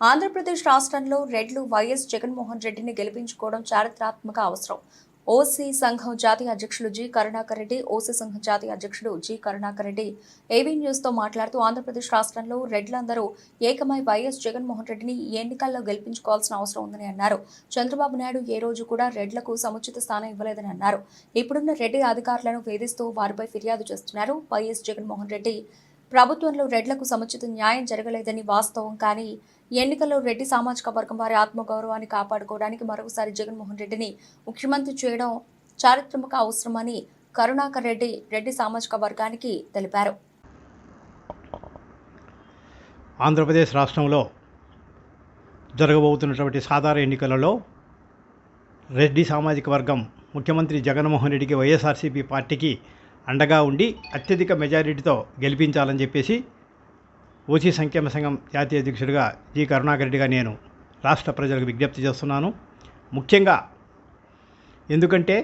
ఆంధ్రప్రదేశ్ రాష్ట్రంలో రెడ్లు వైఎస్ జగన్మోహన్ రెడ్డిని గెలిపించుకోవడం చారిత్రాత్మక అవసరం. ఓసీ సంఘం జాతీయ అధ్యక్షులు జి కరుణాకర్ రెడ్డి ఓసీ సంఘం జాతీయ అధ్యక్షుడు జి కరుణాకర్ రెడ్డి ఏవీ న్యూస్తో మాట్లాడుతూ ఆంధ్రప్రదేశ్ రాష్ట్రంలో రెడ్లందరూ ఏకమై వైఎస్ జగన్మోహన్ రెడ్డిని ఈ ఎన్నికల్లో గెలిపించుకోవాల్సిన అవసరం ఉందని అన్నారు. చంద్రబాబు నాయుడు ఏ రోజు కూడా రెడ్లకు సముచిత స్థానం ఇవ్వలేదని అన్నారు. ఇప్పుడున్న రెడ్డి అధికారులను వేధిస్తూ వారిపై ఫిర్యాదు చేస్తున్నారు వైఎస్ జగన్మోహన్ రెడ్డి. ప్రభుత్వంలో రెడ్లకు సముచిత న్యాయం జరగలేదని వాస్తవం కానీ ఎన్నికల్లో రెడ్డి సామాజిక వర్గం వారి ఆత్మగౌరవాన్ని కాపాడుకోవడానికి మరొకసారి జగన్మోహన్ రెడ్డిని ముఖ్యమంత్రి చేయడం చారిత్రక అవసరమని కరుణాకర్ రెడ్డి రెడ్డి సామాజిక వర్గానికి తెలిపారు. ఆంధ్రప్రదేశ్ రాష్ట్రంలో జరగబోతున్నటువంటి సాధారణ ఎన్నికలలో రెడ్డి సామాజిక వర్గం ముఖ్యమంత్రి జగన్మోహన్ రెడ్డికి వైఎస్ఆర్సీపీ పార్టీకి అండగా ఉండి అత్యధిక మెజారిటీతో గెలిపించాలని చెప్పేసి ఓసీ సంక్షేమ సంఘం జాతీయ అధ్యక్షుడిగా జి కరుణాకర్ రెడ్డిగా నేను రాష్ట్ర ప్రజలకు విజ్ఞప్తి చేస్తున్నాను. ముఖ్యంగా ఎందుకంటే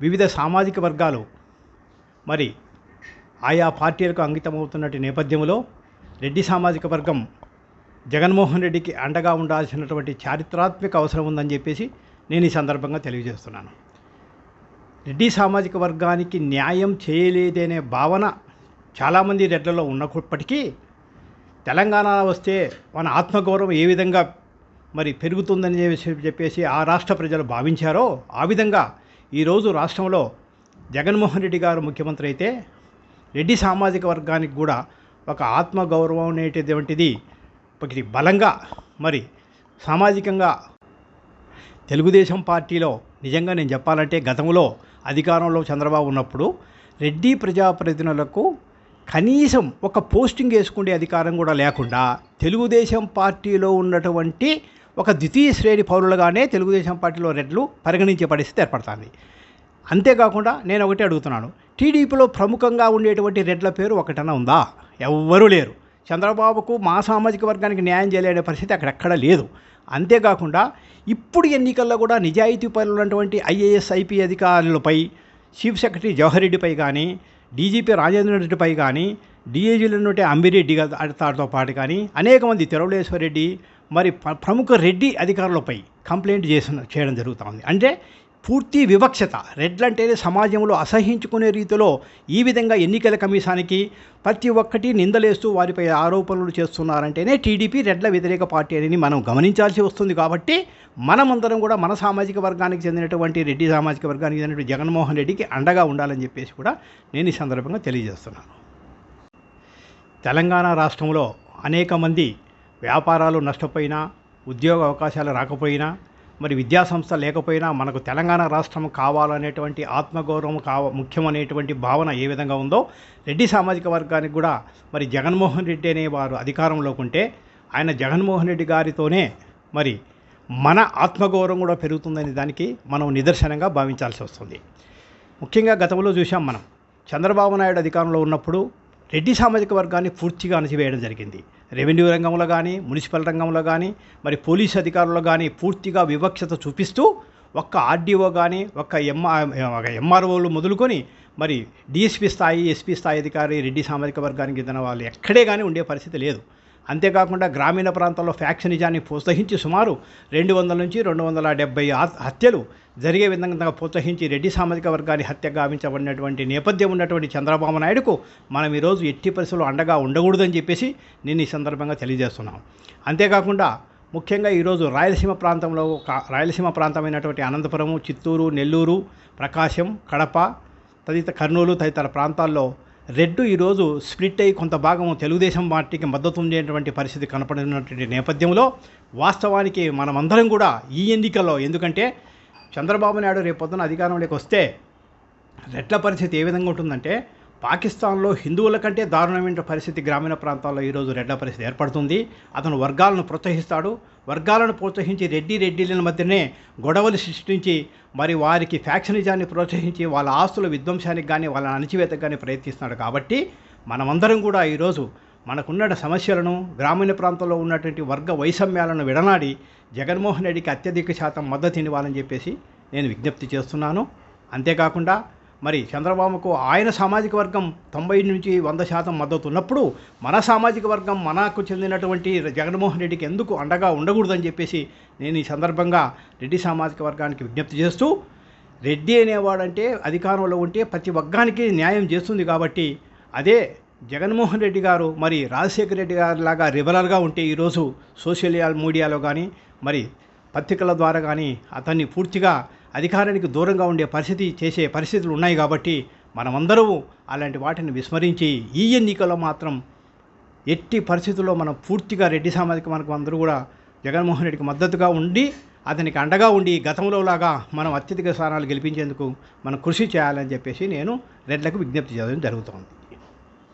వివిధ సామాజిక వర్గాలు మరి ఆయా పార్టీలకు అంకితమవుతున్నటి నేపథ్యంలో రెడ్డి సామాజిక వర్గం జగన్మోహన్ రెడ్డికి అండగా ఉండాల్సినటువంటి చారిత్రాత్మక అవసరం ఉందని చెప్పేసి నేను ఈ సందర్భంగా తెలియజేస్తున్నాను. రెడ్డి సామాజిక వర్గానికి న్యాయం చేయలేదనే భావన చాలామంది రెడ్లలో ఉన్నప్పటికీ తెలంగాణ వస్తే మన ఆత్మగౌరవం ఏ విధంగా మరి పెరుగుతుందని చెప్పేసి- చెప్పేసి ఆ రాష్ట్ర ప్రజలు భావించారో ఆ విధంగా ఈరోజు రాష్ట్రంలో జగన్మోహన్ రెడ్డి గారు ముఖ్యమంత్రి అయితే రెడ్డి సామాజిక వర్గానికి కూడా ఒక ఆత్మగౌరవం అనేటటువంటిది ఒకటి బలంగా మరి సామాజికంగా తెలుగుదేశం పార్టీలో నిజంగా నేను చెప్పాలంటే గతంలో అధికారంలో చంద్రబాబు ఉన్నప్పుడు రెడ్డి ప్రజాప్రతినిధులకు కనీసం ఒక పోస్టింగ్ వేసుకునే అధికారం కూడా లేకుండా తెలుగుదేశం పార్టీలో ఉన్నటువంటి ఒక ద్వితీయ శ్రేణి పౌరులుగానే తెలుగుదేశం పార్టీలో రెడ్లు పరిగణించే పరిస్థితి ఏర్పడుతుంది. అంతేకాకుండా నేను ఒకటి అడుగుతున్నాను. టీడీపీలో ప్రముఖంగా ఉండేటువంటి రెడ్ల పేరు ఒకటన్నా ఉందా? ఎవ్వరూ లేరు. చంద్రబాబుకు మా సామాజిక వర్గానికి న్యాయం చేయలేని పరిస్థితి అక్కడెక్కడ లేదు. అంతేకాకుండా ఇప్పుడు ఎన్నికల్లో కూడా నిజాయితీ పరులైనటువంటి ఐఏఎస్ ఐపీ అధికారులపై చీఫ్ సెక్రటరీ జవహర్ రెడ్డిపై కానీ డీజీపీ రాజేంద్ర రెడ్డిపై కానీ డీఏజీలు ఉన్నట్టు అంబిరెడ్డి తాడితో పాటు కానీ అనేక మంది తిరువలేశ్వర రెడ్డి మరి ప్రముఖ రెడ్డి అధికారులపై కంప్లైంట్ చేసిన చేయడం జరుగుతూ ఉంది. అంటే పూర్తి వివక్షత రెడ్లంటేనే సమాజంలో అసహించుకునే రీతిలో ఈ విధంగా ఎన్నికల కమిషన్కి ప్రతి ఒక్కటి నిందలేస్తూ వారిపై ఆరోపణలు చేస్తున్నారంటేనే టీడీపీ రెడ్ల వ్యతిరేక పార్టీ అని మనం గమనించాల్సి వస్తుంది కాబట్టి మనమందరం కూడా మన సామాజిక వర్గానికి చెందినటువంటి రెడ్డి సామాజిక వర్గానికి చెందినటువంటి జగన్మోహన్ రెడ్డికి అండగా ఉండాలని చెప్పేసి కూడా నేను ఈ సందర్భంగా తెలియజేస్తున్నాను. తెలంగాణ రాష్ట్రంలో అనేక మంది వ్యాపారాలు నష్టపోయినా ఉద్యోగ అవకాశాలు రాకపోయినా మరి విద్యాసంస్థ లేకపోయినా మనకు తెలంగాణ రాష్ట్రం కావాలనేటువంటి ఆత్మగౌరవం కావ ముఖ్యమనేటువంటి భావన ఏ విధంగా ఉందో రెడ్డి సామాజిక వర్గానికి కూడా మరి జగన్మోహన్ రెడ్డి అనే వారు అధికారంలోకి ఉంటే ఆయన జగన్మోహన్ రెడ్డి గారితోనే మరి మన ఆత్మగౌరవం కూడా పెరుగుతుందనే దానికి మనం నిదర్శనంగా భావించాల్సి వస్తుంది. ముఖ్యంగా గతంలో చూసాం మనం. చంద్రబాబు నాయుడు అధికారంలో ఉన్నప్పుడు రెడ్డి సామాజిక వర్గాన్ని పూర్తిగా అణచివేయడం జరిగింది. రెవెన్యూ రంగంలో కానీ మున్సిపల్ రంగంలో కానీ మరి పోలీస్ అధికారులు కానీ పూర్తిగా వివక్షత చూపిస్తూ ఒక్క ఆర్డీఓ కానీ ఒక్క ఎంఆర్ ఒక ఎంఆర్ఓలు మొదలుకొని మరి డిఎస్పీ స్థాయి ఎస్పీ స్థాయి అధికారి రెడ్డి సామాజిక వర్గానికి చెందిన వాళ్ళు ఎక్కడే కానీ ఉండే పరిస్థితి లేదు. అంతేకాకుండా గ్రామీణ ప్రాంతాల్లో ఫ్యాక్షనిజాన్ని ప్రోత్సహించి సుమారు రెండు వందల నుంచి రెండు వందల డెబ్బై హత్యలు జరిగే విధంగా ప్రోత్సహించి రెడ్డి సామాజిక వర్గాన్ని హత్య గావించబడినటువంటి నేపథ్యం ఉన్నటువంటి చంద్రబాబు నాయుడుకు మనం ఈరోజు ఎట్టి పరిస్థితులు అండగా ఉండకూడదని చెప్పేసి నేను ఈ సందర్భంగా తెలియజేస్తున్నాను అంతేకాకుండా ముఖ్యంగా ఈరోజు రాయలసీమ ప్రాంతంలో ఒక రాయలసీమ ప్రాంతమైనటువంటి అనంతపురం చిత్తూరు నెల్లూరు ప్రకాశం కడప తదితర కర్నూలు తదితర ప్రాంతాల్లో రెడ్డు ఈరోజు స్ప్లిట్ అయ్యి కొంత భాగం తెలుగుదేశం పార్టీకి మద్దతు ఉండేటువంటి పరిస్థితి కనపడినటువంటి నేపథ్యంలో వాస్తవానికి మనమందరం కూడా ఈ ఎన్నికల్లో ఎందుకంటే చంద్రబాబు నాయుడు రేపు అధికారంలోకి వస్తే రెడ్ల పరిస్థితి ఏ విధంగా ఉంటుందంటే పాకిస్తాన్లో హిందువుల కంటే దారుణమైన పరిస్థితి గ్రామీణ ప్రాంతాల్లో ఈరోజు రెడ్ల పరిస్థితి ఏర్పడుతుంది. అతను వర్గాలను ప్రోత్సహిస్తాడు. వర్గాలను ప్రోత్సహించి రెడ్డి రెడ్డిల మధ్యనే గొడవలు సృష్టించి మరి వారికి ఫ్యాక్షనిజాన్ని ప్రోత్సహించి వాళ్ళ ఆస్తుల విధ్వంసానికి కానీ వాళ్ళ అణచివేతకు కానీ ప్రయత్నిస్తున్నాడు కాబట్టి మనమందరం కూడా ఈరోజు మనకున్న సమస్యలను గ్రామీణ ప్రాంతంలో ఉన్నటువంటి వర్గ వైషమ్యాలను విడనాడి జగన్మోహన్ రెడ్డికి అత్యధిక శాతం మద్దతు ఇవ్వాలని చెప్పేసి నేను విజ్ఞప్తి చేస్తున్నాను. అంతేకాకుండా మరి చంద్రబాబుకు ఆయన సామాజిక వర్గం తొంభై నుంచి వంద శాతం మద్దతు ఉన్నప్పుడు మన సామాజిక వర్గం మనకు చెందినటువంటి జగన్మోహన్ రెడ్డికి ఎందుకు అండగా ఉండకూడదని చెప్పేసి నేను ఈ సందర్భంగా రెడ్డి సామాజిక వర్గానికి విజ్ఞప్తి చేస్తూ రెడ్డి అనేవాడంటే అధికారంలో ఉంటే ప్రతి వర్గానికి న్యాయం చేస్తుంది కాబట్టి అదే జగన్మోహన్ రెడ్డి గారు మరి రాజశేఖర రెడ్డి గారి లాగా రిబరల్గా ఉంటే ఈరోజు సోషల్ మీడియాలో కానీ మరి పత్రికల ద్వారా కానీ అతన్ని పూర్తిగా అధికారానికి దూరంగా ఉండే పరిస్థితి చేసే పరిస్థితులు ఉన్నాయి కాబట్టి మనమందరూ అలాంటి వాటిని విస్మరించి ఈ ఎన్నికల్లో మాత్రం ఎట్టి పరిస్థితుల్లో మనం పూర్తిగా రెడ్డి సామాజిక వర్గం అందరూ కూడా జగన్మోహన్ రెడ్డికి మద్దతుగా ఉండి అతనికి అండగా ఉండి గతంలో లాగా మనం అత్యధిక స్థానాలు గెలిపించేందుకు మనం కృషి చేయాలని చెప్పేసి నేను రెడ్లకు విజ్ఞప్తి చేయడం జరుగుతోంది.